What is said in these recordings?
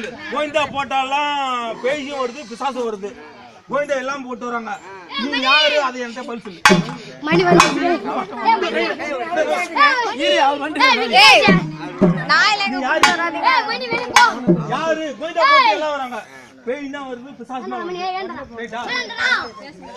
Second Govinda போட்டாலாம் பேயும் வருது பிசாசும் வருது கோவிந்தா எல்லாம் போட்டு வராங்க நீ யாரு அதை என்கிட்ட பதில் சொல்லு மணி யாரு ஏய் மணி வெளிய போ யாரு கோவிந்தா போட்டு எல்லாம் வராங்க பேய் தான் வருது பிசாசு தான் மணி வருது ஏண்டா ரைட்டா ஏண்டா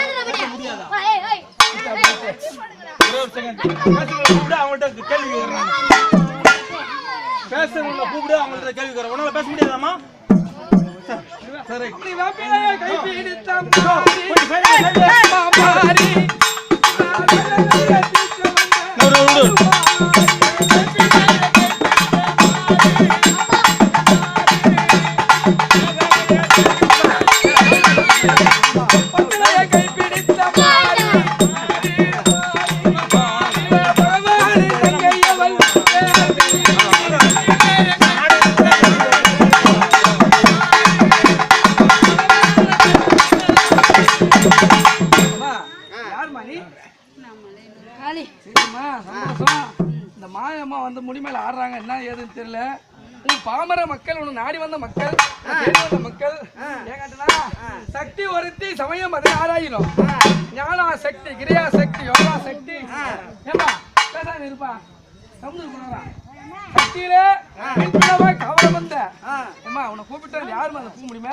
ஏண்டா மணி ஏய் ஏய் ஒரே ஒரு செகண்ட் பேசுறவங்க கூப்பிடு அவங்கள்ட்ட கேள்வி கேட்கறாங்க பேசுறவங்க கூப்பிடு அவங்கள்ட்ட கேள்வி கேட்கறாங்க உன்னால பேச முடியாதாம்மா? சரி கொஞ்சம் சைடுல, மாயம்மா வந்து முடிமேல ஆடுறாங்க என்ன ஏதுன்னு தெரியல. பாமர மக்கள் உன் நாடி வந்த மக்கள் வந்த மக்கள். ஏகாட்டனா சக்தி ஒருத்தி சமயம் அதை ஆராயிரும். ஞானா சக்தி கிரியா சக்தி யோகா சக்தி. ஏப்பா பேசாம இருப்பா. சமுதிர குணரா சக்தியிலே பின்னவா கவலம் வந்த. அம்மா உன்னை கூப்பிட்டா யாருமா அதை கூப்பிட முடியுமா?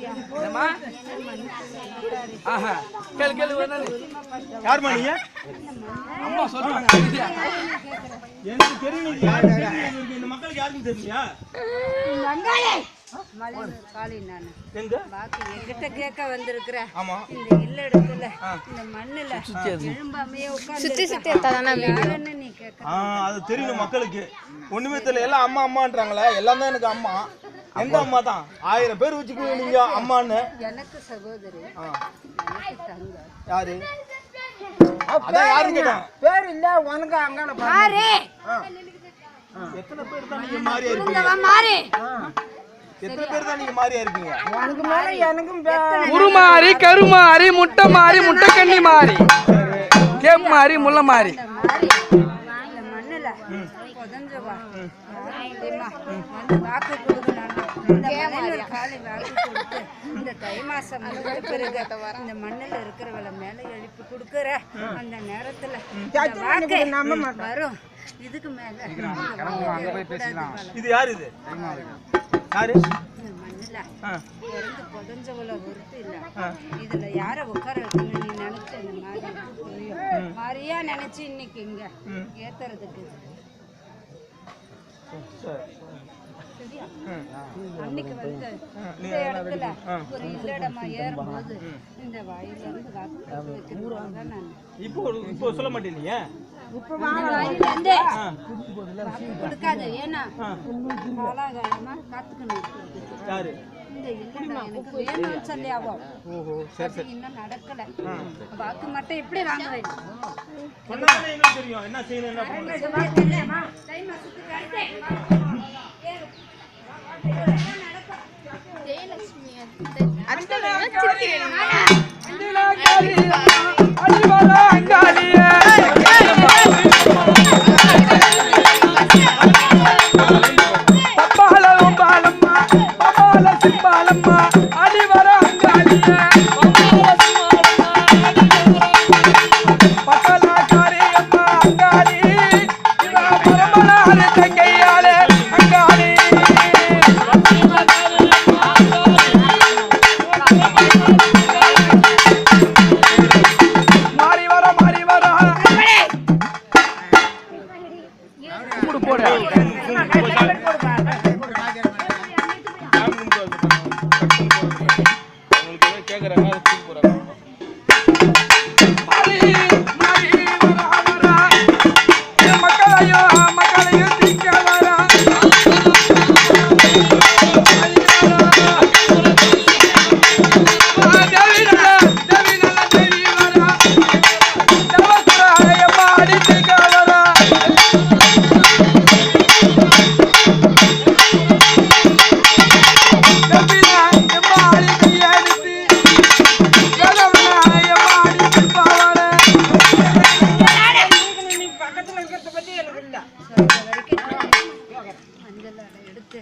என்னம்மா? ஆஹா கேளு கேளு அம்மா சொல்றாங்க அமைதியா. எனக்கு தெரியும் யாரு இந்த மக்களுக்கு யாருக்கும் தெரியலையா எங்க? பாக்கி என்கிட்ட கேட்க வந்திருக்கிற. ஆமா. இந்த இல்லடத்துல இந்த மண்ணுல எழும்பாமையே உட்கார்ந்து சுத்தி சுத்தி எடுத்தாதானே வீடியோ யாருன்னு நீ கேட்க ஆ அது தெரியும் மக்களுக்கு. ஒண்ணுமே தெரியல. எல்லாம் அம்மா அம்மான்றாங்களே. எல்லாம் தான் எனக்கு அம்மா. எந்த அம்மா தான் ஆயிரம் பேர் வச்சுக்கோங்க நீங்க அம்மான்னு. எனக்கு சகோதரி. யாரு? அதான் யாரு கேட்டேன் பேர் இல்ல உனக்கு அங்கால மாறி. எத்தனை பேர் தான் நீங்க மாறியா இருப்பீங்க? மாறி. எத்தனை பேர் தான் நீங்க மாறியா இருப்பீங்க? உனக்கு மேல எனக்கும் உருமாறி கருமாறி முட்டை மாறி முட்டை கண்ணி மாறி? கேப் மாறி முல்லை மாறி. வாக்கு கொடுக்கணும் இந்த மண்ணில் காலி வாக்கு கொடுத்து இந்த தை மாசம் முடிஞ்ச பிறகு இந்த மண்ணுல இருக்கிறவள மேல எழுப்பி கொடுக்குற அந்த நேரத்துல வாக்கு வரும் இதுக்கு மேல. இது யாரு இது யாரு மண்ணுல ஆ, இறந்து புதஞ்சவள ஒருத்து இல்ல இதுல யார உட்கார வைக்கணும் நீ நினைச்ச இந்த மாதிரி மாதிரியா நினைச்சு இன்னைக்கு இங்க ஏத்துறதுக்கு? அன்னைக்கு வந்து இந்த இடத்துல ஒரு இல்லடமா ஏறும்போது இந்த வாயில இருந்து வாக்கு இப்போ இப்போ சொல்ல மாட்டேனீங்க இந்த வாயில இருந்து கொடுக்காது. ஏன்னா காலாகாலமா காத்துக்கணும். யாரு? வாக்கு மட்டும் எப்படி வாங்க வேண்டும் சொன்னாலே எங்களுக்கு தெரியும். என்ன செய்யணும் Daddy. போடு.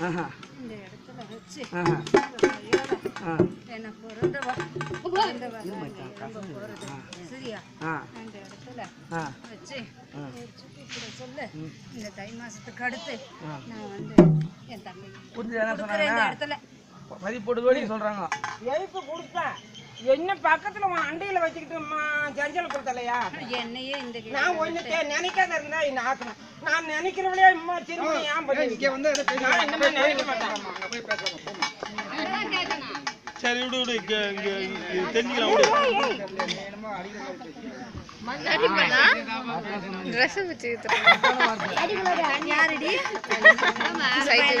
இந்த இடத்துல வச்சு ஆஹா. கையோட ஆ என்ன பிறந்தவா பிறந்தவா ரொம்ப போறது சரியா? ஆ. அந்த இடத்துல ஆ. வச்சு கூட சொல்லு. இந்த தை மாசத்துக்கு அடுத்து. நான் வந்து என் தம்பி புரிஞ்சு என்ன சொன்னாங்க? இடத்துல. மதி போட்டு தோடி சொல்றாங்க எழுப்பு கொடுத்தேன். என்ன பக்கத்துல உன் அண்டையில வச்சுக்கிட்டு ஜஞ்சல் கொடுத்தலையா? என்னையே இந்த நான் ஒண்ணு நினைக்காத இருந்தா என்ன ஆக்கணும் நான் நினைக்கிறவளே அம்மா திரும்பி ஏன் பண்ணி நான் இனிமே நினைக்க மாட்டேன். சரி விடு விடு இங்க இங்க தெரிஞ்சுக்கலாம் விடு. ட்ரெஸ் வச்சு யாருடி சைக்கிள்